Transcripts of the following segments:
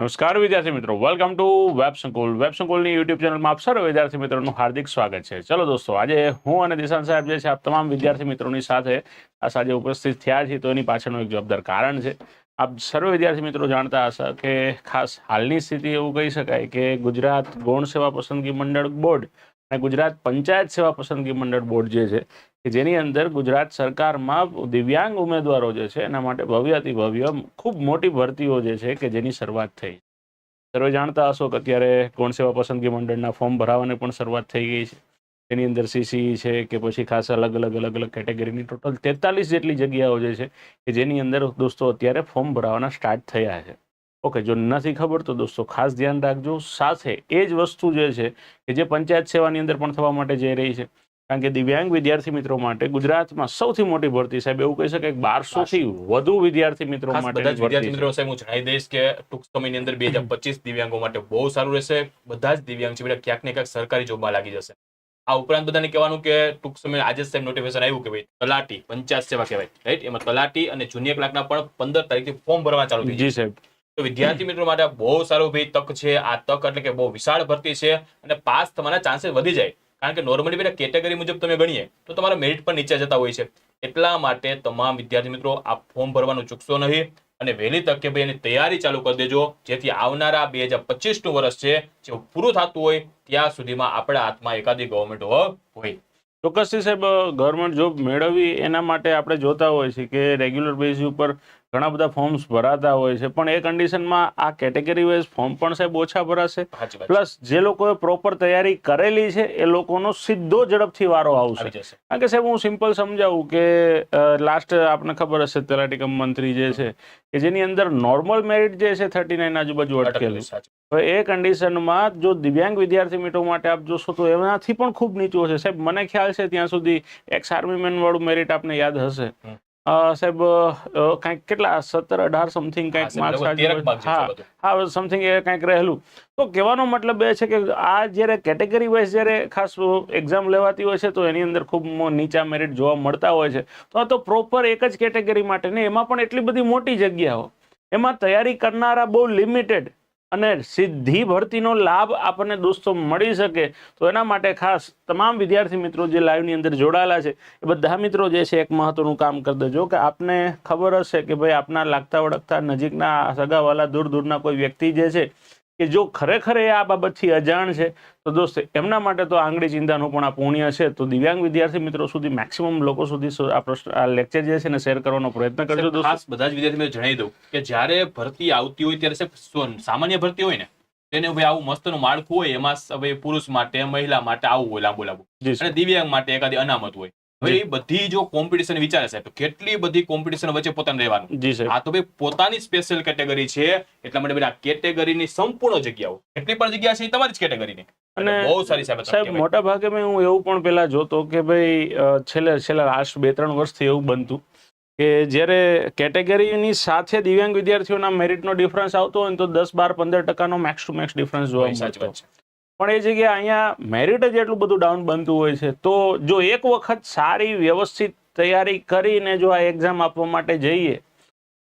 નમસ્કાર, વિદ્યાર્થી મિત્રો. Welcome to web Sankul web સંકુલની YouTube ચેનલમાં આપ સર્વ વિદ્યાર્થી મિત્રોનું હાર્દિક સ્વાગત છે. ચલો દોસ્તો, આજે હું અને દિશાંત સાહેબ જે છે, આપ તમામ વિદ્યાર્થી મિત્રોની સાથે આ સાંજે ઉપસ્થિત થયા છીએ, તો એની પાછળનું એક જવાબદાર કારણ છે. આપ સર્વ વિદ્યાર્થી મિત્રો જાણતા હશે કે ખાસ હાલની સ્થિતિ એવું કહી શકાય કે ગુજરાત ગૌણ સેવા પસંદગી મંડળ બોર્ડ અને ગુજરાત પંચાયત સેવા પસંદગી મંડળ બોર્ડ જે છે, કે જેની અંદર ગુજરાત સરકારમાં દિવ્યાંગ ઉમેદવારો જે છે, એના માટે ભવ્ય અતિ ભવ્ય ખૂબ મોટી ભરતીઓ જે છે, કે જેની શરૂઆત થઈ. સર્વે જાણતા હશો કે અત્યારે કોણ સેવા પસંદગી મંડળના ફોર્મ ભરાવાની પણ શરૂઆત થઈ ગઈ છે. તેની અંદર સીસી છે, કે પછી ખાસ અલગ અલગ અલગ અલગ કેટેગરીની ટોટલ તેતાલીસ જેટલી જગ્યાઓ જે છે, કે જેની અંદર દોસ્તો અત્યારે ફોર્મ ભરાવાના સ્ટાર્ટ થયા છે. ઓકે જો નથી ખબર તો દોસ્તો ખાસ ધ્યાન રાખજો. સાથે એ જ વસ્તુ જે છે કે જે પંચાયત સેવાની અંદર પણ થવા માટે જઈ રહી છે. કારણ કે દિવ્યાંગ વિદ્યાર્થી મિત્રો માટે ગુજરાતમાં સૌથી મોટી ભરતી સાહેબ એવું કહી શકાય બારસો થી વધુ વિદ્યાર્થી મિત્રો માટે વિદ્યાર્થી મિત્રો સાહેબ હું જણાવી દઈશ કે ટૂંક સમયની અંદર બે હજાર પચીસ દિવ્યાંગો માટે બહુ સારું રહેશે. બધા જ દિવ્યાંગ છે ક્યાંક ને ક્યાંક સરકારી જોબમાં લાગી જશે. આ ઉપરાંત બધાને કહેવાનું કે ટૂંક સમય આજે સાહેબ નોટિફિકેશન આવ્યું કે ભાઈ તલાટી પંચાયત સેવા કહેવાય રાઈટ એમાં તલાટી અને જુનિયર ક્લાર્કના પણ પંદર તારીખથી ફોર્મ ભરવા ચાલુ થઈ જી સાહેબ. વિદ્યાર્થી મિત્રો માટે બહુ સારું ભાઈ તક છે. આ તક એટલે કે બહુ વિશાળ ભરતી છે અને પાસ થવાના ચાન્સીસ વધી જાય. કારણ કે નોર્મલી બેટા કેટેગરી મુજબ તમે ગણીએ તો તમારા મેરિટ પણ નીચે જતા હોય છે. એટલા માટે તમામ વિદ્યાર્થી મિત્રો આ ફોર્મ ભરવાનું ચૂકશો નહીં અને વહેલી તકે ભાઈ એની તૈયારી ચાલુ કરી દેજો. જેથી આવનારા બે હજાર પચીસનું વર્ષ છે, જે પૂરું થતું હોય ત્યાં સુધીમાં આપણા હાથમાં એકાદી ગવર્મેન્ટ હોય. ચોક્કસથી સાહેબ ગવર્મેન્ટ જોબ મેળવવી એના માટે આપણે જોતા હોય છે કે રેગ્યુલર બેઝ ઉપર ઘણા બધા ફોર્મ્સ ભરાતા હોય છે પણ એ કન્ડિશનમાં આ કેટેગરી વાઇઝ ફોર્મ પણ સાહેબ ઓછા ભરાશે. પ્લસ જે લોકોએ પ્રોપર તૈયારી કરેલી છે એ લોકોનો સીધો ઝડપથી વારો આવશે. કારણ કે સાહેબ હું સિમ્પલ સમજાવું કે લાસ્ટ આપને ખબર હશે તલાટીકમ મંત્રી જે છે કે જેની અંદર નોર્મલ મેરિટ જે છે થર્ટી નાઇન આજુબાજુ અટકેલું. હવે એ કન્ડિશનમાં જો દિવ્યાંગ વિદ્યાર્થી મિત્રો માટે આપ જોશો તો એનાથી પણ ખૂબ નીચું હશે. સાહેબ મને ખ્યાલ છે ત્યાં સુધી એક્સ આર્મી મેન વાળું મેરિટ આપને યાદ હશે. સાહેબ કાંઈક કેટલા? સત્તર અઢાર સમથિંગ કાંઈક માર્ક્સ હા હા સમથિંગ એ કાંઈક રહેલું. તો કહેવાનો મતલબ એ છે કે આ જ્યારે કેટેગરી વાઇઝ જ્યારે ખાસ એક્ઝામ લેવાતી હોય છે તો એની અંદર ખૂબ નીચા મેરિટ જોવા મળતા હોય છે. તો આ તો પ્રોપર એક જ કેટેગરી માટે ને એમાં પણ એટલી બધી મોટી જગ્યાઓ. એમાં તૈયારી કરનારા બહુ લિમિટેડ અને સિદ્ધિ ભરતીનો લાભ આપણને દોસ્તો મળી શકે, તો એના માટે ખાસ તમામ વિદ્યાર્થી મિત્રો જે લાઈવની અંદર જોડાયેલા છે, એ બધા મિત્રો જે છે એક મહત્વનું કામ કરી દેજો કે આપને ખબર હશે કે ભાઈ આપના લાગતા વળગતા નજીકના સગાવાલા દૂર દૂરના કોઈ વ્યક્તિ જે છે કે જો ખરેખર એ આ બાબતથી અજાણ છે તો દોસ્તો એમના માટે તો આંગળી ચિંતાનું પણ આ પુણ્ય છે. તો દિવ્યાંગ વિદ્યાર્થી મિત્રો સુધી મેક્સિમમ લોકો સુધી આ પ્રશ્ન આ લેક્ચર જે છે ને શેર કરવાનો પ્રયત્ન કરજો દોસ્તો. ખાસ બધા જ વિદ્યાર્થી જણાવી દઉં કે જ્યારે ભરતી આવતી હોય ત્યારે સામાન્ય ભરતી હોય ને તેને ભાઈ આવું મસ્તનું માળખું હોય એમાં ભાઈ પુરુષ માટે મહિલા માટે આવું હોય લાંબુ લાંબુ. અને દિવ્યાંગ માટે એકાદી અનામત હોય. હવે એ બધી જો કોમ્પિટિશન વિચારે સાહેબ તો કેટલી બધી કોમ્પિટિશન વચ્ચે પોતાને રહેવાનું? જી સાહેબ. આ તો ભાઈ પોતાની સ્પેશિયલ કેટેગરી છે એટલા માટે આ કેટેગરીની સંપૂર્ણ જગ્યાઓ. કેટલી પણ જગ્યા છે એ તમારી જ કેટેગરીની અને બહુ સારી સાહેબ સાહેબ મોટા ભાગે મેં હું એવું પણ પેલા જોતો કે ભાઈ છેલ્લે છેલ્લા લાસ્ટ બે ત્રણ વર્ષથી એવું બનતું કે જ્યારે કેટેગરીની સાથે દિવ્યાંગ વિદ્યાર્થીઓના મેરિટનો ડિફરન્સ આવતો હોય તો દસ બાર પંદર ટકાનો મેક્સ ટુ મેક્સ ડિફરન્સ જોવા મળતો. છે. પણ એ જગ્યાએ અહીંયા મેરિટ જ એટલું બધું ડાઉન બનતું હોય છે. તો જો એક વખત સારી વ્યવસ્થિત તૈયારી કરીને જો આ એક્ઝામ આપવા માટે જઈએ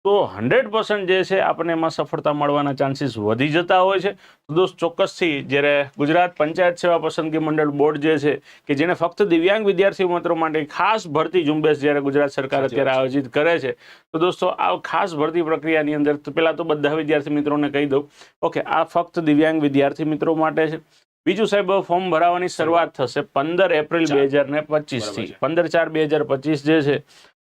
તો હંડ્રેડ પર્સન્ટ જે છે આપણને એમાં સફળતા મળવાના ચાન્સીસ વધી જતા હોય છે. તો દોસ્ત ચોક્કસથી જ્યારે ગુજરાત પંચાયત સેવા પસંદગી મંડળ બોર્ડ જે છે કે જેને ફક્ત દિવ્યાંગ વિદ્યાર્થી મિત્રો માટે ખાસ ભરતી ઝુંબેશ જ્યારે ગુજરાત સરકાર અત્યારે આયોજિત કરે છે તો દોસ્તો આ ખાસ ભરતી પ્રક્રિયાની અંદર પહેલાં તો બધા વિદ્યાર્થી મિત્રોને કહી દઉં. ઓકે આ ફક્ત દિવ્યાંગ વિદ્યાર્થી મિત્રો માટે છે. બીજું સાહેબ ફોર્મ ભરાવાની શરૂઆત થશે પંદર એપ્રિલ બે હજાર ને પચીસથી. પંદર ચાર બે હજાર પચીસ જે છે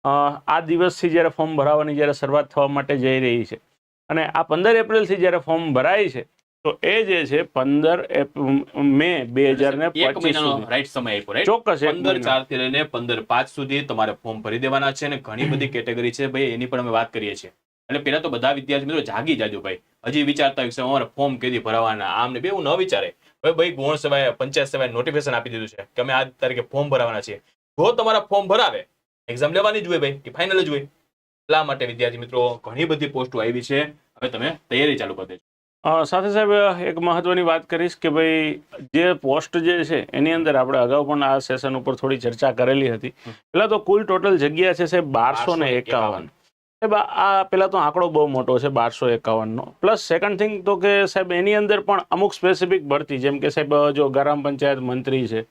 આ દિવસથી જ્યારે ફોર્મ ભરાવાની જ્યારે શરૂઆત થવા માટે જઈ રહી છે અને આ પંદર એપ્રિલથી જ્યારે ફોર્મ ભરાય છે તો એ જે છે પંદર મે બે હજાર ને રાઈટ સમય આપ્યો ચોક્કસ પંદર ચારથી લઈને પંદર પાંચ સુધી તમારે ફોર્મ ભરી દેવાના છે અને ઘણી બધી કેટેગરી છે ભાઈ એની પણ અમે વાત કરીએ છીએ. એટલે પેલા તો બધા વિદ્યાર્થી મિત્રો જાગી જાજો ભાઈ. હજી વિચારતા હોય કે અમારે ફોર્મ કેદી ભરાવાના? આમ ને બે એવું ન વિચારે. ભાઈ ભાઈ ગોણ સેવાએ પંચાયત સેવાએ નોટિફિકેશન આપી દીધું છે કે અમે આ તારીખે ફોર્મ ભરવાના છીએ. જો તમારા ફોર્મ ભરાવે એક્ઝામ લેવાની જ હોય ભાઈ કે ફાઇનલ જ હોય. એટલા માટે વિદ્યાર્થી મિત્રો ઘણી બધી પોસ્ટો આવી છે. હવે તમે તૈયારી ચાલુ કરી દેજો. સાથે સાહેબ એક મહત્વની વાત કરીશ કે ભાઈ જે પોસ્ટ જે છે એની અંદર આપણે અગાઉ પણ આ સેશન ઉપર થોડી ચર્ચા કરેલી હતી. પેલા તો કુલ ટોટલ જગ્યા છે સાહેબ બારસો ને એકાવન. સાહેબ આ- આ પેલા તો આંકડો બહુ મોટો છે બારસો એકાવનનો. પ્લસ સેકન્ડ થિંગ તો કે સાહેબ એની અંદર પણ અમુક સ્પેસિફિક ભરતી જેમ કે સાહેબ જો ગ્રામ પંચાયત મંત્રી છે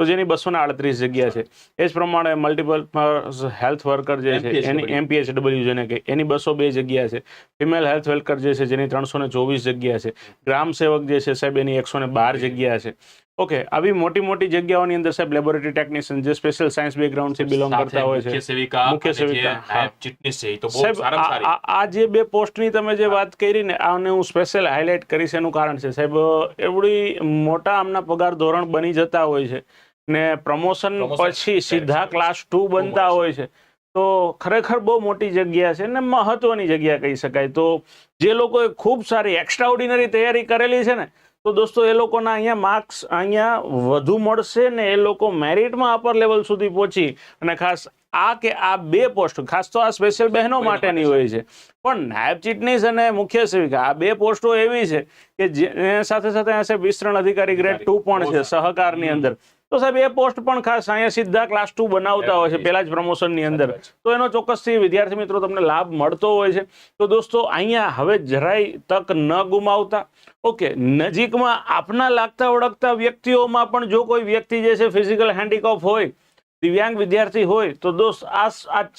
તો જેની બસો ને આડત્રીસ જગ્યા છે. એ જ પ્રમાણે મલ્ટિપલ હેલ્થ વર્કર જે છે એની એમપીએચડબલ્યુ જેને કે એની બસો બે જગ્યા છે. ફિમેલ હેલ્થ વર્કર જે છે જેની ત્રણસો ને ચોવીસ જગ્યા છે. ગ્રામ સેવક જે છે સાહેબ એની એકસો ને બાર જગ્યા છે. ઓકે આવી મોટી મોટી જગ્યાઓની અંદર સાહેબ લેબોરેટરી ટેકનિશિયન જે સ્પેશિયલ સાયન્સ બેકગ્રાઉન્ડથી બિલોંગ સાથે કરતા હોય છે. મુખ્ય સેવિકા મુખ્ય આ જે બે પોસ્ટની તમે જે વાત કરી ને આને હું સ્પેશિયલ હાઇલાઇટ કરીશ એનું કારણ છે. સાહેબ એવડી મોટા આમના પગાર ધોરણ બની જતા હોય છે. ને પ્રમોશન પછી સીધા ક્લાસ ટુ બનતા હોય છે. તો ખરેખર બહુ મોટી જગ્યા છે ને મહત્વની જગ્યા કહી શકાય. તો જે લોકોએ ખૂબ સારી એક્સ્ટ્રા ઓર્ડિનરી તૈયારી કરેલી છે ને તો દોસ્તો એ લોકોના અહીંયા માર્ક્સ અહીંયા વધુ મળશે ને એ લોકો મેરિટમાં અપર લેવલ સુધી પહોંચી. અને ખાસ આ કે આ બે પોસ્ટ ખાસ તો આ સ્પેશિયલ બહેનો માટેની હોય છે. પણ નાયબ ચીટનીસ અને મુખ્ય સેવિકા આ બે પોસ્ટો એવી છે કે જે સાથે સાથે વિસ્તરણ અધિકારી ગ્રેડ ટુ પણ છે સહકારની અંદર. તો સાહેબ એ પોસ્ટ પણ ખાસ અહીંયા સીધા ક્લાસ ટુ બનાવતા હોય છે પહેલા જ પ્રમોશનની અંદર. તો એનો ચોક્કસથી વિદ્યાર્થી મિત્રો તમને લાભ મળતો હોય છે. તો દોસ્તો અહીંયા હવે જરાય તક ન ગુમાવતા. ઓકે નજીકમાં આપના લાગતા ઓળખતા વ્યક્તિઓમાં પણ જો કોઈ વ્યક્તિ જે છે ફિઝિકલ હેન્ડીકોપ હોય દિવ્યાંગ વિદ્યાર્થી હોય તો દોસ્ત આ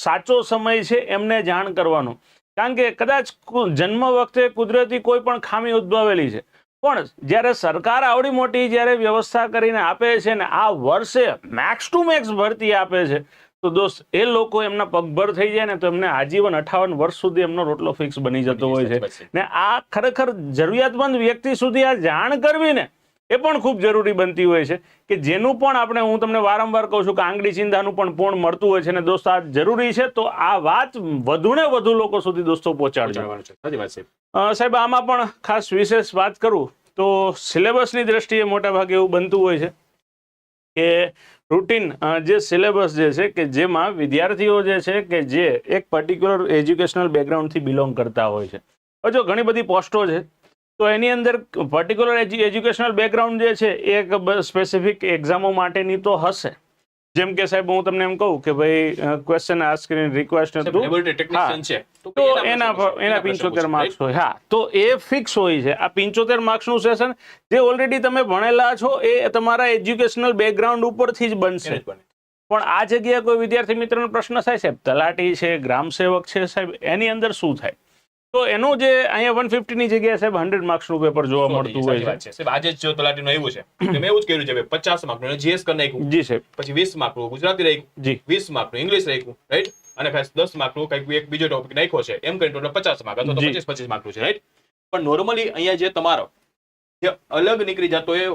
સાચો સમય છે એમને જાણ કરવાનો. કારણ કે કદાચ જન્મ વખતે કુદરતી કોઈ પણ ખામી ઉદ્ભવેલી છે. પણ જ્યારે સરકાર આવડી મોટી જ્યારે વ્યવસ્થા કરીને આપે છે ને આ વર્ષે મેક્સ ટુ મેક્સ ભરતી આપે છે તો દોસ્ત એ લોકો એમના પગભર થઈ જાય ને તો એમને આજીવન અઠાવન વર્ષ સુધી એમનો રોટલો ફિક્સ બની જતો હોય છે. ને આ ખરેખર જરૂરિયાતમંદ વ્યક્તિ સુધી આ જાણ કરવી ને એ પણ ખૂબ જરૂરી બનતી હોય છે કે જેનું પણ આપણે હું તમને વારંવાર કહું છું કે આંગળી ચિંતાનું પણ પૂર્ણ મળતું હોય છે અને દોસ્તો આ જરૂરી છે તો આ વાત વધુ ને વધુ લોકો સુધી દોસ્તો પહોંચાડજો. સાહેબ આમાં પણ ખાસ વિશેષ વાત કરું તો સિલેબસની દ્રષ્ટિએ મોટા ભાગે એવું બનતું હોય છે કે રૂટીન જે સિલેબસ જે છે કે જેમાં વિદ્યાર્થીઓ જે છે કે જે એક પર્ટિક્યુલર એજ્યુકેશનલ બેકગ્રાઉન્ડથી બિલોંગ કરતા હોય છે. જો ઘણી બધી પોસ્ટો છે તો એની અંદર પર્ટિક્યુલર એજ્યુકેશનલ બેકગ્રાઉન્ડ જે છે એ એક સ્પેસિફિક એક્ઝામો માટેની તો હશે. જેમ કે સાહેબ હું તમને એમ કહું કે ભાઈ ક્વેશ્ચન આસ્ક રિક્વેસ્ટ સાહેબ, હતું. તો એના એના પિંચોતેર માર્ક્સ હોય. હા. તો એ ફિક્સ હોય છે. આ પિંચોતેર માર્ક્સનું સેશન જે ઓલરેડી તમે ભણેલા છો એ તમારા એજ્યુકેશનલ બેકગ્રાઉન્ડ ઉપરથી જ બનશે. પણ આ જગ્યાએ કોઈ વિદ્યાર્થી મિત્રનો પ્રશ્ન થાય સાહેબ તલાટી છે ગ્રામ સેવક છે સાહેબ એની અંદર શું થાય? તો એનું જે અહીંયા વન ફિફ્ટીની જગ્યાએ સાહેબ હંડ્રેડ માર્ક્સનું પેપર જોવા મળતું હોય છે. સાહેબ, આજે જ તલાટીનું આવ્યું છે. મેં એવું જ કર્યું છે ભાઈ, પચાસ માર્કનું જીએસ કરી નાખ્યું. જી સાહેબ. પછી વીસ માર્કનું ગુજરાતી રાખ્યું. જી. વીસ માર્કનું ઇંગ્લિશ રાખ્યું રાઈટ અને ખાસ દસ માર્કનું કંઈક એક બીજો ટોપિક નાખ્યો છે. એમ કરીને ટોટલ પચાસ માર્ક અથવા તો પચીસ પચીસ માર્કનું છે રાઈટ પણ નોર્મલી અહીંયા જે તમારો જે અલગ નીકળી જતો એ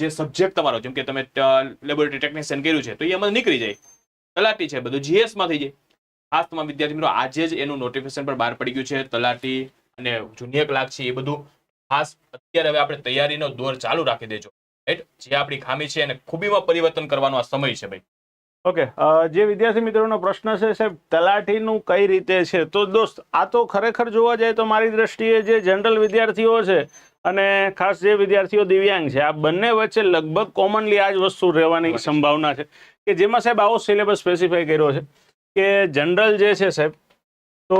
જે સબ્જેક્ટ તમારો જેમ કે તમે લેબોરેટરી ટેકનિશિયન કર્યું છે તો એ એમાં નીકળી જાય. તલાટી છે બધું જીએસમાં થઈ જાય. ખાસ તમામ વિદ્યાર્થી મિત્રો આજે જ એનું નોટિફિકેશન પણ બહાર પડી ગયું છે. તલાટી અને જુનિયર ક્લાર્ક છે એ બધું ખાસ અત્યારે હવે આપણે તૈયારીનો દોર ચાલુ રાખી દેજો. રાઈટ જે આપણી ખામી છે એને ખૂબીમાં પરિવર્તન કરવાનો આ સમય છે ભાઈ. ઓકે જે વિદ્યાર્થી મિત્રોનો પ્રશ્ન છે સાહેબ તલાટીનું કઈ રીતે છે? તો દોસ્ત આ તો ખરેખર જોવા જાય તો મારી દ્રષ્ટિએ જે જનરલ વિદ્યાર્થીઓ છે અને ખાસ જે વિદ્યાર્થીઓ દિવ્યાંગ છે આ બંને વચ્ચે લગભગ કોમનલી આ જ વસ્તુ રહેવાની સંભાવના છે કે જેમાં સાહેબ આવો સિલેબસ સ્પેસિફાઈ કર્યો છે. કે જનરલ જે છે સાહેબ, તો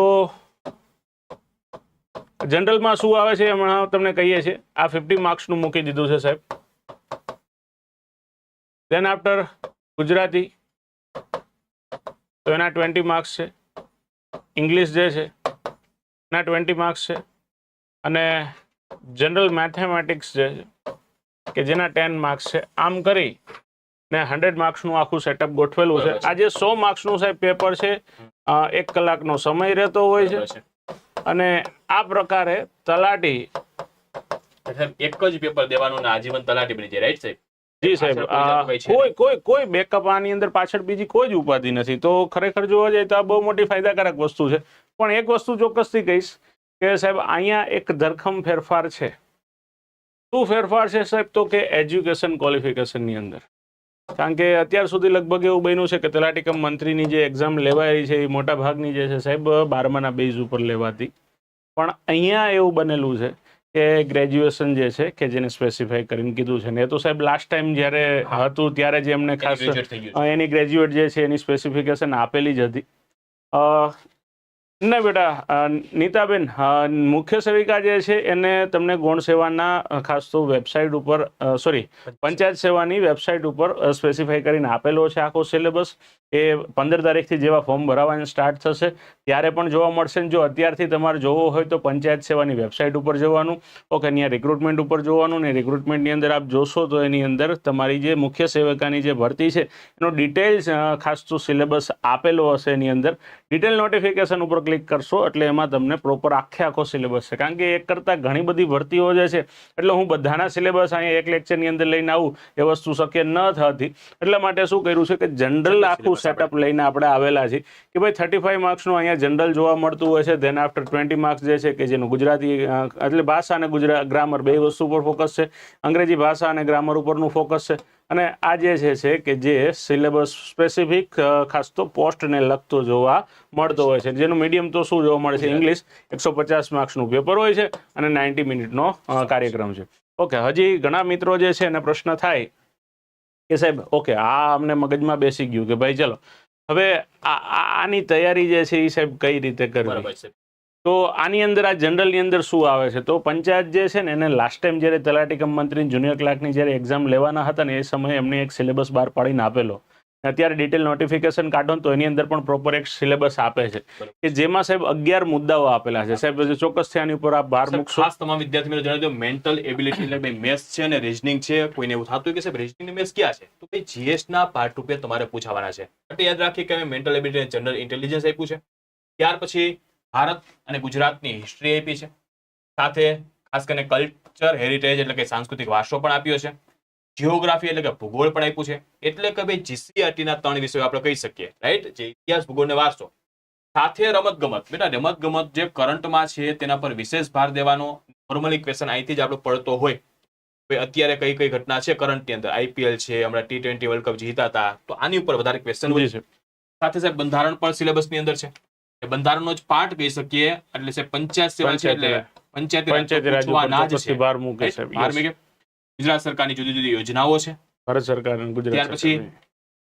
જનરલમાં શું આવે છે હમણાં તમને કહીએ છીએ. આ ફિફ્ટી માર્ક્સનું મૂકી દીધું છે સાહેબ. દેન આફ્ટર ગુજરાતી, તો એના ટ્વેન્ટી માર્ક્સ છે. ઇંગ્લિશ જે છે, એના ટ્વેન્ટી માર્ક્સ છે. અને જનરલ મેથેમેટિક્સ જે છે, કે જેના ટેન માર્ક્સ છે. આમ કરી ને હંડ્રેડ માર્ક્સનું આખું સેટઅપ ગોઠવેલું છે. આજે સો માર્ક્સનું સાહેબ પેપર છે. એક કલાકનો સમય રહેતો હોય છે. અને આ પ્રકારે તલાટી એક જ પેપર દેવાનું ને આજીવન તલાટી બની જાય રાઈટ સાહેબ? જી સાહેબ કોઈ કોઈ કોઈ બેકઅપ આની અંદર પાછળ બીજી કોઈ જ ઉપાધિ નથી. તો ખરેખર જોવા જાય તો આ બહુ મોટી ફાયદાકારક વસ્તુ છે. પણ એક વસ્તુ ચોક્કસથી કહીશ કે સાહેબ અહીંયા એક ધરખમ ફેરફાર છે. શું ફેરફાર છે સાહેબ? તો કે એજ્યુકેશન ક્વોલિફિકેશનની અંદર. કારણ કે અત્યાર સુધી લગભગ એવું બન્યું છે કે તલાટીકમ મંત્રીની જે એક્ઝામ લેવાય છે એ મોટા ભાગની જે છે સાહેબ બારમાના બેઝ ઉપર લેવાતી. પણ અહીંયા એવું બનેલું છે કે ગ્રેજ્યુએશન જે છે કે જેને સ્પેસિફાઈ કરીને કીધું છે. ને એ તો સાહેબ લાસ્ટ ટાઈમ જ્યારે હતું ત્યારે જે એમને ખાસ એની ગ્રેજ્યુએટ જે છે એની સ્પેસિફિકેશન આપેલી જ હતી. અ, ના બેટા નીતાબેન મુખ્ય સેવિકા જે છે એને તમને ગૌણ સેવાના ખાસ તો વેબસાઇટ ઉપર સોરી પંચાયત સેવાની વેબસાઇટ ઉપર સ્પેસિફાઈ કરીને આપેલો છે આખો સિલેબસ એ પંદર તારીખથી જેવા ફોર્મ ભરાવાનું સ્ટાર્ટ થશે. ત્યારે પણ જોવા મળશે જો અત્યારથી તમારે જોવો હોય તો પંચાયત સેવાની વેબસાઇટ ઉપર જવાનું. ઓકે અહીંયા રિક્રુટમેન્ટ ઉપર જોવાનું ને રિક્રુટમેન્ટની અંદર આપ જોશો તો એની અંદર તમારી જે મુખ્ય સેવિકાની જે ભરતી છે એનો ડિટેલ્સ ખાસ તો સિલેબસ આપેલો હશે એની અંદર. ડિટેલ નોટિફિકેશન ઉપર ક્લિક કરશો એટલે એમાં તમને પ્રોપર આખે આખો સિલેબસ છે. કારણ કે એક કરતાં ઘણી બધી ભરતીઓ જે છે એટલે હું બધાના સિલેબસ અહીંયા એક લેક્ચરની અંદર લઈને આવું એ વસ્તુ શક્ય ન થતી. એટલા માટે શું કર્યું છે કે જનરલ આખું સેટઅપ લઈને આપણે આવેલા છીએ. કે ભાઈ થર્ટી ફાઈવ માર્ક્સનું અહીંયા જનરલ જોવા મળતું હોય છે ધેન આફ્ટર ટ્વેન્ટી માર્ક્સ જે છે કે જેનું ગુજરાતી એટલે ભાષા અને ગુજરાત ગ્રામર બે વસ્તુ ઉપર ફોકસ છે. અંગ્રેજી ભાષા અને ગ્રામર ઉપરનું ફોકસ છે. અને આ જે છે છે કે જે સિલેબસ સ્પેસિફિક ખાસ તો પોસ્ટને લગતો જોવા મળતો હોય છે. જેનું મીડિયમ તો શું જોવા મળે છે? ઇંગ્લિશ એકસો પચાસ માર્ક્સનું પેપર હોય છે અને નાઇન્ટી મિનિટનો કાર્યક્રમ છે. ઓકે હજી ઘણા મિત્રો જે છે એને પ્રશ્ન થાય કે સાહેબ ઓકે આ અમને મગજમાં બેસી ગયું કે ભાઈ ચલો હવે આની તૈયારી જે છે એ સાહેબ કઈ રીતે કરવી? તો આની અંદર આ જનરલની અંદર શું આવે છે? તો પંચાયત જે છે ને એને લાસ્ટ ટાઈમ જ્યારે તલાટી કમ મંત્રી જુનિયર ક્લાર્કની જ્યારે એક્ઝામ લેવાના હતા ને એ સમયે એમને એક સિલેબસ બહાર પાડીને આપેલો. અત્યારે ડિટેલ નોટિફિકેશન કાઢો તો એની અંદર પણ પ્રોપર એક સિલેબસ આપે છે. કે જેમાં સાહેબ અગિયાર મુદ્દાઓ આપેલા છે. સાહેબ ચોક્કસ આની ઉપર આપ બહાર મૂકશો. ખાસ તમામ વિદ્યાર્થી મિત્રો જણાવી દો મેન્ટલ એબિલિટી એટલે ભાઈ મેથ્સ છે અને રીઝનિંગ છે. કોઈને એવું થતું કે સાહેબ રીઝનિંગ મેથ્સ ક્યાં છે? તો ભાઈ જીએસ ના પાર્ટ રૂપે તમારે પૂછાવાના છે. એટલે યાદ રાખીએ કે મેન્ટલ એબિલિટી જનરલ ઇન્ટેલિજન્સ આપ્યું છે. ત્યાર પછી ભારત અને ગુજરાતની હિસ્ટ્રી આપી છે. સાથે ખાસ કરીને કલ્ચર હેરિટેજ એટલે કે સાંસ્કૃતિક વારસો પણ આપ્યો છે. જીઓગ્રાફી એટલે કે ભૂગોળ પણ આપ્યું છે. એટલે કે ભાઈ જીસીઆરટીના ત્રણ વિષયો આપણે કહી શકીએ રાઈટ જે ઇતિહાસ ભૂગોળ વારસો. સાથે રમત ગમત બેટા રમત ગમત જે કરંટમાં છે તેના પર વિશેષ ભાર દેવાનો નોર્મલી ક્વેશ્ચન અહીંથી જ આપણે પડતો હોય. ભાઈ અત્યારે કઈ કઈ ઘટના છે કરંટની અંદર? આઈપીએલ છે હમણાં ટી ટ્વેન્ટી વર્લ્ડ કપ જીતા હતા તો આની ઉપર વધારે ક્વેશ્ચન હોય. છે. સાથે સાહેબ બંધારણ પણ સિલેબસની અંદર છે. બંધારણનો જ પાર્ટ કહી શકીએ એટલે છે પંચાયત સેવા છે એટલે પંચાયતી પંચાયતી જ છે. બહાર મૂકે છે બહાર મૂકે. ગુજરાત સરકારની જુદી જુદી યોજનાઓ છે. ભારત સરકાર ગુજરાત ત્યાર પછી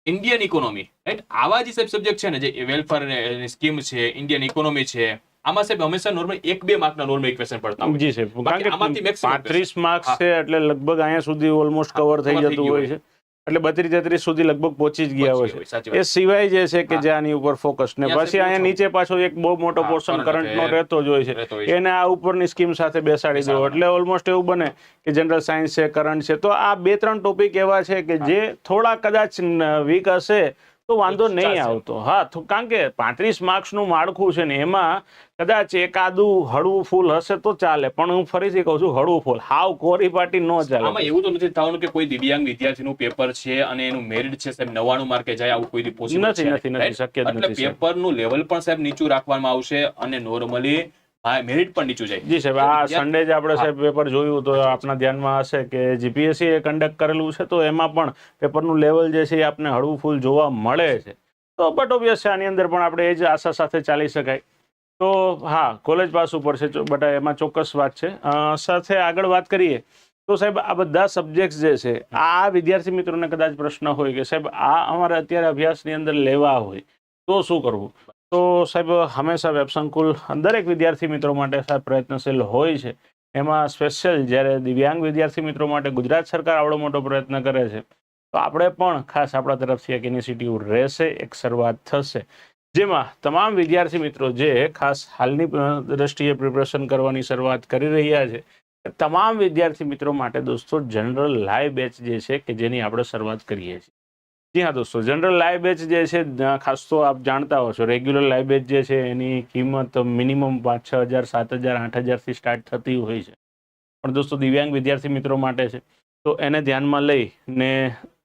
ઇન્ડિયન ઇકોનોમી રાઈટ આવા જે સાહેબ સબ્જેક્ટ છે ને જે વેલફેર સ્કીમ છે ઇન્ડિયન ઇકોનોમી છે આમાં સાહેબ હંમેશા નોર્મલ એક બે માર્કના નોર્મલ ઇક્વેશન પડતા જી સાહેબ આમાંથી કે maximum પાંત્રીસ માર્ક્સ છે એટલે લગભગ અહીંયા સુધી ઓલમોસ્ટ કવર થઈ જતું હોય. છે. એટલે બત્રીસ તેત્રીસ સુધી લગભગ પહોંચી જ ગયા હોય છે. એ સિવાય જે છે કે જે આની ઉપર ફોકસ ને પછી અહીંયા નીચે પાછો એક બહુ મોટો પોર્શન કરંટનો રહેતો જ હોય છે. રહેતો હોય છે. એને આ ઉપરની સ્કીમ સાથે બેસાડી દો એટલે ઓલમોસ્ટ એવું બને કે જનરલ સાયન્સ છે કરંટ છે. તો આ બે ત્રણ ટોપિક એવા છે કે જે થોડા કદાચ વીક હશે તો વાંધો નહીં આવતો. હા તો કારણ કે પાંત્રીસ માર્ક્સનું માળખું છે ને એમાં કદાચ એકાદું હળવું ફૂલ હશે તો ચાલે પણ હું ફરીથી કહું છું હળવું ફૂલ. હાવ કોરી પાટી ન ચાલે. આમાં એવું તો નથી થવાનું કે કોઈ દિવ્યાંગ વિદ્યાર્થીનું પેપર છે અને એનું મેરિટ છે સાહેબ નવાણું માર્કે જાય આવું કોઈ પોસિબલ નથી, નથી, નથી, શક્ય નથી. પેપરનું લેવલ પણ સાહેબ નીચું રાખવામાં આવશે અને નોર્મલી મેરિટ પણ નીચું જાય. જી સાહેબ આ સન્ડે જ. આપણે સાહેબ પેપર જોયું તો આપના ધ્યાનમાં હશે કે જીપીએસસી એ કન્ડક્ટ કરેલું છે તો એમાં પણ પેપરનું લેવલ જે છે એ આપને હળવું ફૂલ જોવા મળે છે. તો બટ ઓબ્વિયસ છે આની અંદર પણ આપણે એ જ આશા સાથે ચાલી શકાય. તો હા કોલેજ પાસ ઉપર છે બટ એમાં ચોક્કસ વાત છે. સાથે આગળ વાત કરીએ તો સાહેબ આ બધા સબ્જેક્ટ જે છે આ વિદ્યાર્થી મિત્રોને કદાચ પ્રશ્ન હોય કે સાહેબ આ અમારે અત્યારે અભ્યાસની અંદર લેવા હોય તો શું કરવું? તો સાહેબ, હંમેશા વેબ સંકુલ દરેક વિદ્યાર્થી મિત્રો માટે સાહેબ પ્રયત્નશીલ હોય છે. એમાં સ્પેશિયલ જ્યારે દિવ્યાંગ વિદ્યાર્થી મિત્રો માટે ગુજરાત સરકાર આવડો મોટો પ્રયત્ન કરે છે, તો આપણે પણ ખાસ આપણા તરફથી એક ઇનિશિયેટિવ રહેશે, એક શરૂઆત થશે. જેમાં તમામ વિદ્યાર્થી મિત્રો જે ખાસ હાલની દ્રષ્ટિએ પ્રિપરેશન કરવાની શરૂઆત કરી રહ્યા છે તમામ વિદ્યાર્થી મિત્રો માટે દોસ્તો જનરલ લાઈવ બેચ જે છે કે જેની આપણે શરૂઆત કરીએ છીએ. જી હા દોસ્તો. જનરલ લાઈવ બેચ જે છે ખાસ તો આપ જાણતા હો છો રેગ્યુલર લાઈવ બેચ જે છે એની કિંમત મિનિમમ પાંચ છ હજાર સાત હજાર આઠ હજારથી સ્ટાર્ટ થતી હોય છે. પણ દોસ્તો દિવ્યાંગ વિદ્યાર્થી મિત્રો માટે છે તો એને ધ્યાનમાં લઈ ને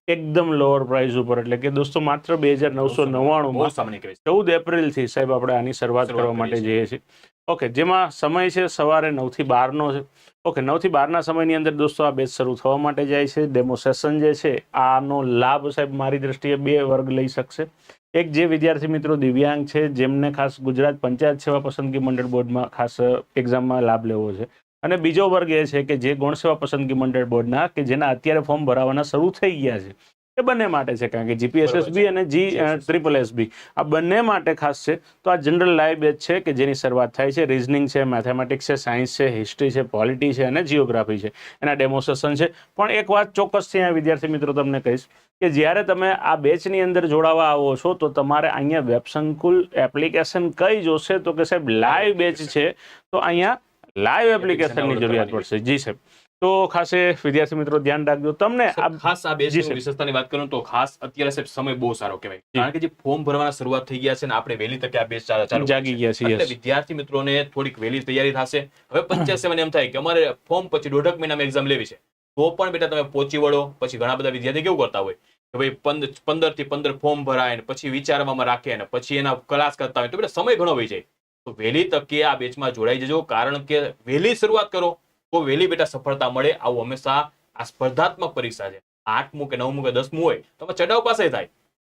એકદમ લોઅર પ્રાઇસ ઉપર એટલે કે દોસ્તો માત્ર બે હજાર નવસો નવ્વાણું ચૌદ એપ્રિલથી સાહેબ આપણે આની શરૂઆત કરવા માટે જઈએ છીએ. ઓકે જેમાં સમય છે સવારે નવથી બારનો છે. ઓકે નવથી બારના સમયની અંદર દોસ્તો આ બેચ શરૂ થવા માટે જાય છે. ડેમો સેશન જે છે, આનો લાભ સાહેબ મારી દ્રષ્ટિએ બે વર્ગ લઈ શકશે. એક જે વિદ્યાર્થી મિત્રો દિવ્યાંગ છે, જેમને ખાસ ગુજરાત પંચાયત સેવા પસંદગી મંડળ બોર્ડમાં ખાસ એક્ઝામમાં લાભ લેવો છે. અને બીજો વર્ગ એ છે કે જે ગૌણ સેવા પસંદગી મંડળ બોર્ડના, કે જેના અત્યારે ફોર્મ ભરાવાના શરૂ થઈ ગયા છે. એ બંને માટે છે કારણ કે જીપીએસએસબી અને જી ટ્રિપલ એસબી આ બંને માટે ખાસ છે તો આ જનરલ લાઈવ બેચ છે કે જેની શરૂઆત થાય છે રિઝનિંગ છે મેથેમેટિક્સ છે સાયન્સ છે હિસ્ટ્રી છે પોલિટી છે અને જીઓગ્રાફી છે. એના ડેમોન્સ્ટ્રેશન છે. પણ એક વાત ચોક્કસથી અહીંયા વિદ્યાર્થી મિત્રો તમને કહીશ કે જ્યારે તમે આ બેચની અંદર જોડાવા આવો છો તો તમારે અહીંયા વેબસંકુલ એપ્લિકેશન કઈ જોશે તો કે સાહેબ લાઈવ બેચ છે તો અહીંયા લાઈવ એપ્લિકેશનની જરૂરિયાત પડશે. જી સાહેબ. તો ખાસ વિદ્યાર્થી મિત્રો ધ્યાન રાખજો. તમને ખાસ આ બે વિશેષતાની વાત કરું તો ખાસ અત્યારે સાહેબ સમય બહુ સારો કહેવાય. કારણ કે જે ફોર્મ ભરવાના શરૂઆત થઈ ગયા છે ને આપણે વહેલી તકે આ બેચ ચાલુ જાગી ગયા છે એટલે વિદ્યાર્થી મિત્રોને થોડીક વહેલી તૈયારી થશે. હવે પંચાયત સેવન એમ થાય કે અમારે ફોર્મ પછી દોઢક મહિનામાં એક્ઝામ લેવી છે. તો પણ બેટા તમે પહોંચી વળો પછી ઘણા બધા વિદ્યાર્થી કેવું કરતા હોય કે ભાઈ પંદર પંદરથી પંદર ફોર્મ ભરાય ને પછી વિચારવામાં રાખે ને પછી એના ક્લાસ કરતા હોય. તો બેટા સમય ઘણો વહી જાય. તો વહેલી તકે આ બેચમાં જોડાઈ જજો. કારણ કે વહેલી શરૂઆત કરો તો વહેલી બેટા સફળતા મળે આવું હંમેશા આ સ્પર્ધાત્મક પરીક્ષા છે. આઠમું કે નવમું કે દસમું હોય તો ચડાવ પાસે થાય.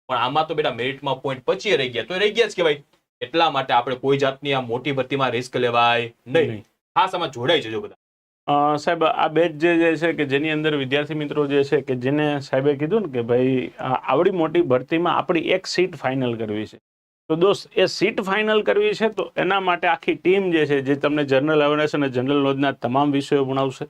પણ આમાં તો બેટા મેરિટમાં પોઈન્ટ પચીએ રહી ગયા તો રહી ગયા જ કહેવાય. એટલા માટે આપણે કોઈ જાતની આ મોટી ભરતીમાં રિસ્ક લેવાય નહીં. ખાસ આમાં જોડાઈ જજો બધા. સાહેબ આ બેચ જે જે છે કે જેની અંદર વિદ્યાર્થી મિત્રો જે છે કે જેને સાહેબે કીધું ને કે ભાઈ આ આવડી મોટી ભરતીમાં આપણી એક સીટ ફાઇનલ કરવી છે. તો દોસ્ત, એ સીટ ફાઇનલ કરવી છે, તો એના માટે આખી ટીમ જે છે, જે તમને જનરલ અવેરનેસ અને જનરલ નોલેજના તમામ વિષયો ભણાવશે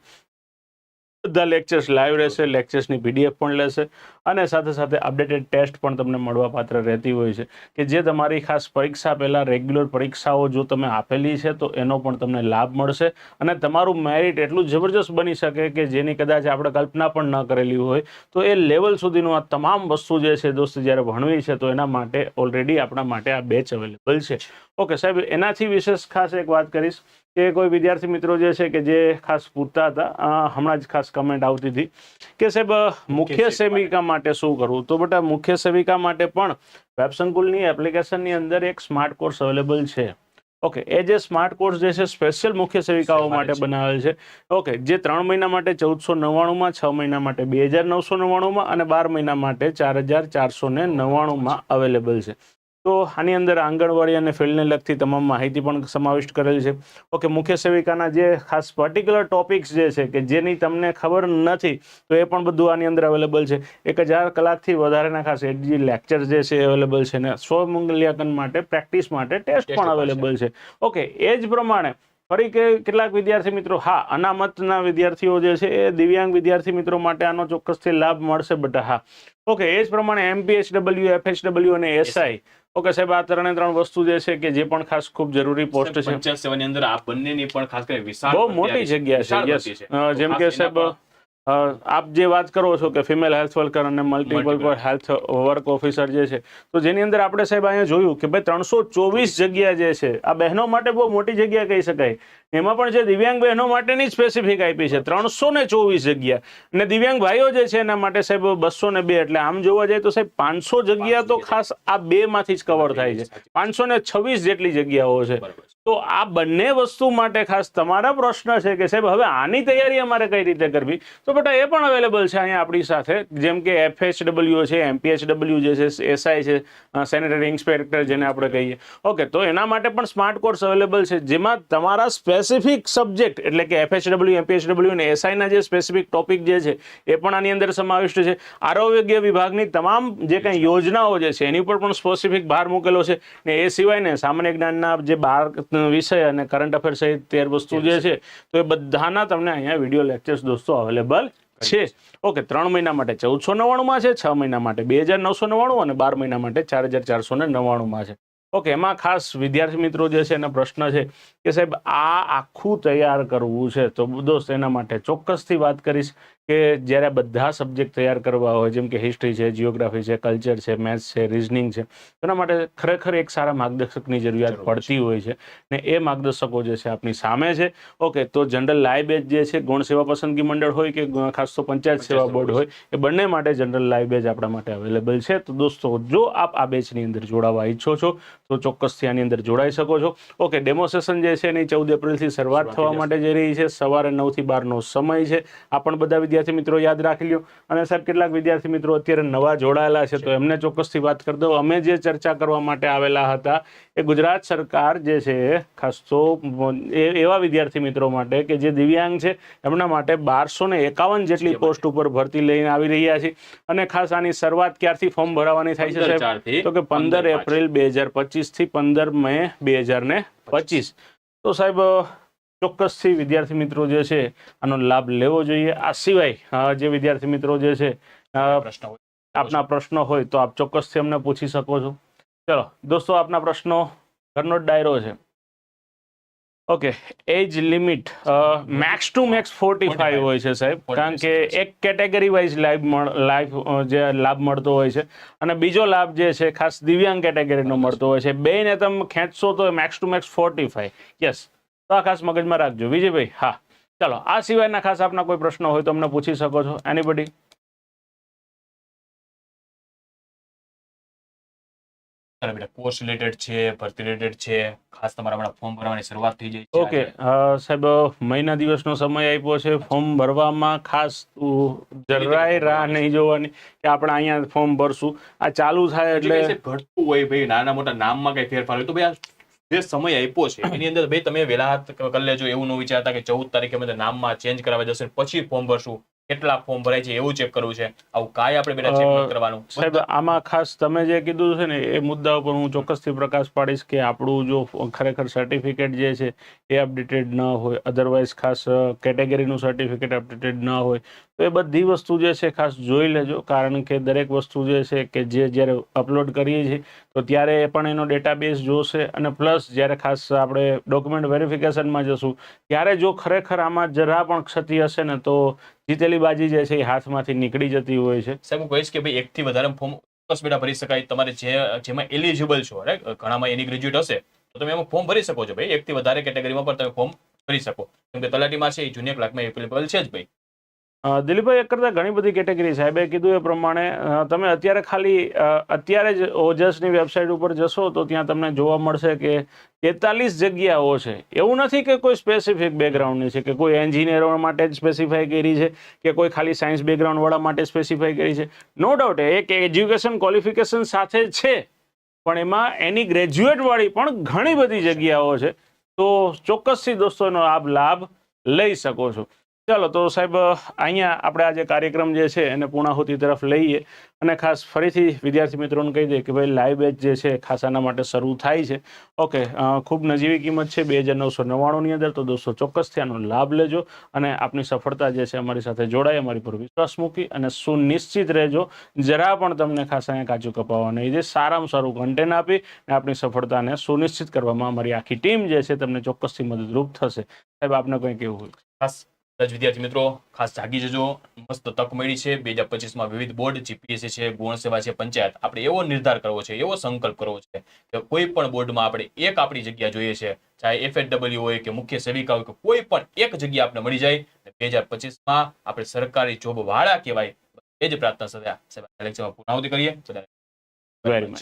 બધા લેક્ચર્સ લાઈવ રહેશે લેક્ચર્સની પીડીએફ પણ લેશે અને સાથે સાથે અપડેટેડ ટેસ્ટ પણ તમને મળવા પાત્ર રહેતી હોય છે કે જે તમારી ખાસ પરીક્ષા પહેલાં રેગ્યુલર પરીક્ષાઓ જો તમે આપેલી છે તો એનો પણ તમને લાભ મળશે અને તમારું મેરિટ એટલું જબરજસ્ત બની શકે કે જેની કદાચ આપણે કલ્પના પણ ન કરેલી હોય તો એ લેવલ સુધીનું આ તમામ વસ્તુ જે છે દોસ્ત જ્યારે ભણવી છે તો એના માટે ઓલરેડી આપણા માટે આ બેચ અવેલેબલ છે. ઓકે સાહેબ, એનાથી વિશેષ ખાસ એક વાત કરીશ. કે કોઈ વિદ્યાર્થી મિત્રો જે છે કે જે ખાસ પૂછતા હતા હમણાં જ ખાસ કમેન્ટ આવતી હતી કે સાહેબ મુખ્ય સેવિકા માટે શું કરવું? તો બેટા મુખ્ય સેવિકા માટે પણ વેબસંકુલની એપ્લિકેશનની અંદર એક સ્માર્ટ કોર્સ અવેલેબલ છે. ઓકે એ જે સ્માર્ટ કોર્સ જે છે સ્પેશિયલ મુખ્ય સેવિકાઓ માટે માટે બનાવેલ છે. ઓકે જે ત્રણ મહિના માટે ચૌદસો નવ્વાણુંમાં છ મહિના માટે બે હજાર નવસો નવ્વાણુંમાં અને બાર મહિના માટે ચાર હજાર ચારસો ને નવ્વાણુંમાં અવેલેબલ છે. તો આની અંદર આંગણવાડી અને ફિલ્ડને લગતી તમામ માહિતી પણ સમાવિષ્ટ કરેલ છે. ઓકે મુખ્ય સેવિકાના જે ખાસ પર્ટિક્યુલર ટોપિક્સ જે છે કે જેની તમને ખબર નથી તો એ પણ બધું આની અંદર અવેલેબલ છે. એક હજાર કલાકથી વધારેના ખાસ એડજી લેક્ચર જે છે અવેલેબલ છે ને સ્વમૂલ્યાંકન માટે પ્રેક્ટિસ માટે ટેસ્ટ પણ પણ અવેલેબલ છે. ઓકે એ જ પ્રમાણે ફરી કે કેટલાક વિદ્યાર્થી મિત્રો હા અનામતના વિદ્યાર્થીઓ જે છે એ દિવ્યાંગ વિદ્યાર્થી મિત્રો માટે આનો ચોક્કસથી લાભ મળશે બધા હા. ઓકે એ જ પ્રમાણે એમપીએચડબલ્યુ એફએચડબલ્યુ અને એસઆઈ ઓકે સાહેબ આ ત્રણે ત્રણ વસ્તુ જે છે કે જે પણ ખાસ ખૂબ જરૂરી પોસ્ટ છે. પંચાયત સેવાની અંદર આ બંનેની પણ ખાસ કરીને વિશાળ બહુ મોટી જગ્યા છે. જેમ કે સાહેબ આપ જે વાત કરો છો કે ફિમેલ હેલ્થ વર્કર અને મલ્ટિપલ. હેલ્થ વર્ક ઓફિસર જે છે તો જેની અંદર આપણે સાહેબ અહીંયા જોયું કે ભાઈ ત્રણસો ચોવીસ જગ્યા જે છે આ બહેનો માટે બહુ મોટી જગ્યા કહી શકાય એમાં પણ જે દિવ્યાંગ બહેનો માટેની જ સ્પેસિફિક આપી છે, ત્રણસો ને ચોવીસ જગ્યા. અને દિવ્યાંગ ભાઈઓ જે છે, એના માટે સાહેબ બસો ને બે, એટલે આમ જોવા જાય તો સાહેબ પાંચસો જગ્યા તો ખાસ આ બે માંથી જ કવર થાય છે. પાંચસો ને છવ્વીસ જેટલી જગ્યાઓ છે. તો આ બંને વસ્તુ માટે ખાસ તમારા પ્રશ્ન છે કે સાહેબ હવે આની તૈયારી અમારે કઈ રીતે કરવી? તો બેટા એ પણ અવેલેબલ છે અહીંયા આપણી સાથે. જેમ કે એફએચડબલ્યુ છે એમપીએચડબલ્યુ જે છે એસઆઈ છે સેનેટરી ઇન્સ્પેક્ટર જેને આપણે કહીએ. ઓકે તો એના માટે પણ સ્માર્ટ કોર્સ અવેલેબલ છે, જેમાં તમારા સ્પેસિફિક સબ્જેક્ટ એટલે કે એફએચડબલ્યુ એમપીએચડબલ્યુ અને એસઆઈના જે સ્પેસિફિક ટોપિક જે છે એ પણ આની અંદર સમાવિષ્ટ છે. આરોગ્ય વિભાગની તમામ જે કંઈ યોજનાઓ જે છે એની ઉપર પણ સ્પેસિફિક ભાર મૂકેલો છે. ને એ સિવાય ને સામાન્ય જ્ઞાનના જે બાર વિષય અને કરંટ અફેર સહિત તેર વસ્તુ જે છે તો એ બધાના તમને અહીંયા વીડિયો લેક્ચર્સ દોસ્તો અવેલેબલ છે. ઓકે ત્રણ મહિના માટે ચૌદસો નવ્વાણુંમાં છે છ મહિના માટે બે હજાર નવસો નવ્વાણું અને બાર મહિના માટે ચાર હજાર ચારસો ને નવ્વાણુંમાં છે. ઓકે, એમાં ખાસ વિદ્યાર્થી મિત્રો જે છે એના પ્રશ્ન છે કે સાહેબ, આ આખું તૈયાર કરવું છે. તો દોસ્ત, એના માટે ચોક્કસથી વાત કરીશ. કે જ્યારે બધા સબ્જેક્ટ તૈયાર કરવા હોય જેમ કે હિસ્ટ્રી છે જીઓગ્રાફી છે કલ્ચર છે મેથ્સ છે રિઝનિંગ છે એના માટે ખરેખર એક સારા માર્ગદર્શકની જરૂરિયાત પડતી હોય છે. ને એ માર્ગદર્શકો જે છે આપણી સામે છે. ઓકે તો જનરલ બેચ જે છે ગૌણ સેવા પસંદગી મંડળ હોય કે ખાસ તો પંચાયત સેવા બોર્ડ હોય એ બંને માટે જનરલ બેચ આપણા માટે અવેલેબલ છે. તો દોસ્તો જો આપ આ બેચની અંદર જોડાવા ઈચ્છો છો તો ચોક્કસથી આની અંદર જોડાઈ શકો છો. ઓકે ડેમો સેશન જે છે એની ચૌદ એપ્રિલથી શરૂઆત શરૂઆત થવા માટે જઈ રહી છે. સવારે નવથી બારનો સમય છે. આ પણ બધા વિદ્યાર્થી વિદ્યાર્થી મિત્રો યાદ રાખી લ્યો. અને સાહેબ કેટલાક વિદ્યાર્થી મિત્રો અત્યારે નવા જોડાયેલા છે તો એમને ચોક્કસથી વાત કરી દઉં. અમે જે ચર્ચા કરવા માટે આવેલા હતા એ ગુજરાત સરકાર જે છે ખાસ તો એવા વિદ્યાર્થી મિત્રો માટે કે જે દિવ્યાંગ છે એમના માટે બારસો ને એકાવન જેટલી પોસ્ટ ઉપર ભરતી લઈને આવી રહ્યા છે. અને ખાસ આની શરૂઆત ક્યારથી ફોર્મ ભરાવાની થાય છે સાહેબ? તો કે પંદર એપ્રિલ બે હજાર પચીસથી પંદર મે બે હજાર ને પચીસ. તો સાહેબ ચોક્કસથી વિદ્યાર્થી મિત્રો જે છે આનો લાભ લેવો જોઈએ. આ સિવાય જે વિદ્યાર્થી મિત્રો જે છે આપના પ્રશ્નો હોય તો આપ ચોક્કસથી અમને પૂછી શકો છો. ચલો દોસ્તો આપના પ્રશ્નો ઘરનો જ ડાયરો છે. Okay age limit max to max forty five હોય છે સાહેબ. કારણ કે એક કેટેગરી વાઇઝ લાઈવ લાઈફ જે લાભ મળતો હોય છે. અને બીજો લાભ જે છે ખાસ દિવ્યાંગ કેટેગરીનો મળતો હોય છે. બેને તમે ખેંચશો તો max to max forty five yes તો આ ખાસ મગજમાં રાખજો. વિજયભાઈ હા. ચાલો આ સિવાયના ખાસ આપના કોઈ પ્રશ્નો હોય તો અમને પૂછી શકો છો. એનીબડી ચાલો બેટા કોર્સ રિલેટેડ છે ભરતી રિલેટેડ છે. ખાસ તમારા હમણાં ફોર્મ ભરવાની શરૂઆત થઈ જાય ઓકે સાહેબ મહિના દિવસનો સમય આપ્યો છે. ફોર્મ ભરવામાં ખાસ જરાય રાહ નહીં જોવાની કે આપણે અહીંયા ફોર્મ ભરશું. આ ચાલુ થાય એટલે ઘટતું હોય ભાઈ નાના મોટા નામમાં કઈ ફેરફાર હોય તો ભાઈ આ જે સમય આપ્યો છે એની અંદર ભાઈ તમે વહેલા હાથ કરી લેજો. એવું ન વિચારતા કે ચૌદ તારીખે અમે નામમાં ચેન્જ કરાવવા જશે પછી ફોર્મ ભરશું. કેટલા ફોર્મ ભરાય છે એવું ચેક કરવું છે. આવું કાંઈ આપણે બેટા ચેક કરવાનું. સાહેબ આમાં ખાસ તમે જે કીધું છે ને એ મુદ્દા ઉપર હું ચોક્કસથી પ્રકાશ પાડીશ કે આપણું જો ખરેખર સર્ટિફિકેટ જે છે એ અપડેટેડ ન હોય. અધરવાઇઝ ખાસ કેટેગરીનું સર્ટિફિકેટ અપડેટેડ ન હોય. તો એ બધી વસ્તુ જે છે ખાસ જોઈ લેજો. કારણ કે દરેક વસ્તુ જે છે કે જે જ્યારે અપલોડ કરીએ છીએ તો ત્યારે એ પણ એનો ડેટાબેઝ જોશે અને પ્લસ જ્યારે ખાસ આપણે ડોક્યુમેન્ટ વેરિફિકેશનમાં જશું ત્યારે જો ખરેખર આમાં જરા પણ ક્ષતિ હશે ને તો જીતેલી બાજી જે છે એ હાથમાંથી નીકળી જતી હોય છે. સાહેબ, હું કહીશ કે ભાઈ, એકથી વધારે ફોર્મ ચોક્કસ બેટા ભરી શકાય. તમારે જે, જેમાં એલિજિબલ છો રાઈટ ઘણામાં એની ગ્રેજ્યુએટ હશે, તો તમે એમાં ફોર્મ ભરી શકો છો ભાઈ. એકથી વધારે કેટેગરીમાં પણ તમે ફોર્મ ભરી શકો. કેમ કે તલાટીમાં છે, એ જુનિયર ક્લાર્કમાં એપ્લિકેબલ છે જ ભાઈ. દિલીપભાઈ, એક કરતાં ઘણી બધી કેટેગરી સાહેબે કીધું એ પ્રમાણે તમે અત્યારે ખાલી અત્યારે જ ઓજસની વેબસાઇટ ઉપર જશો તો ત્યાં તમને જોવા મળશે કે તેતાલીસ જગ્યાઓ છે. એવું નથી કે કોઈ સ્પેસિફિક બેકગ્રાઉન્ડની છે કે કોઈ એન્જિનિયરો માટે જ સ્પેસિફાઈ કરી છે કે કોઈ ખાલી સાયન્સ બેકગ્રાઉન્ડવાળા માટે સ્પેસિફાઈ કરી છે. નો ડાઉટ એક એજ્યુકેશન ક્વોલિફિકેશન સાથે છે, પણ એમાં એની ગ્રેજ્યુએટવાળી પણ ઘણી બધી જગ્યાઓ છે. તો ચોક્કસથી દોસ્તો એનો આપ લાભ લઈ શકો છો. ચાલો, તો સાહેબ, અહીંયા આપણે આ જે કાર્યક્રમ જે છે એને પૂર્ણાહુતિ તરફ લઈએ અને ખાસ ફરીથી વિદ્યાર્થી મિત્રોને કહી દઈએ કે ભાઈ લાઈવ બેચ જે છે, ખાસ આના માટે શરૂ થાય છે. ઓકે ખૂબ નજીવી કિંમત છે, બે હજાર નવસો નવ્વાણુંની અંદર, તો દોસ્તો ચોક્કસથી આનો લાભ લેજો અને આપની સફળતા જે છે અમારી સાથે જોડાય, અમારી પર વિશ્વાસ મૂકી અને સુનિશ્ચિત રહેજો. જરા પણ તમને ખાસ અહીંયા કાચું કપાવવા નહીં જે સારામાં સારું કન્ટેન્ટ આપી અને આપણી સફળતાને સુનિશ્ચિત કરવામાં અમારી આખી ટીમ જે છે, તમને ચોક્કસથી મદદરૂપ થશે. સાહેબ, આપને કંઈ કેવું ખાસ જ વિદ્યાર્થી મિત્રો, ખાસ જાગી જજો. મસ્ત તક મળી છે. બે હજાર વિવિધ બોર્ડ જીપીએસસી છે, ગુણ સેવા છે, પંચાયત. આપણે એવો નિર્ધાર કરવો છે, એવો સંકલ્પ કરવો છે કે કોઈ પણ બોર્ડમાં આપણે એક આપણી જગ્યા જોઈએ છે. ચાહે એફએડબલ્યુ હોય કે મુખ્ય સેવિકા હોય કે કોઈ પણ એક જગ્યા આપણે મળી જાય. બે હજાર પચીસમાં આપણે સરકારી જોબ વાળા કહેવાય. એ જ પ્રાર્થના સાથે લેક્ચરમાં કરીએ. Very much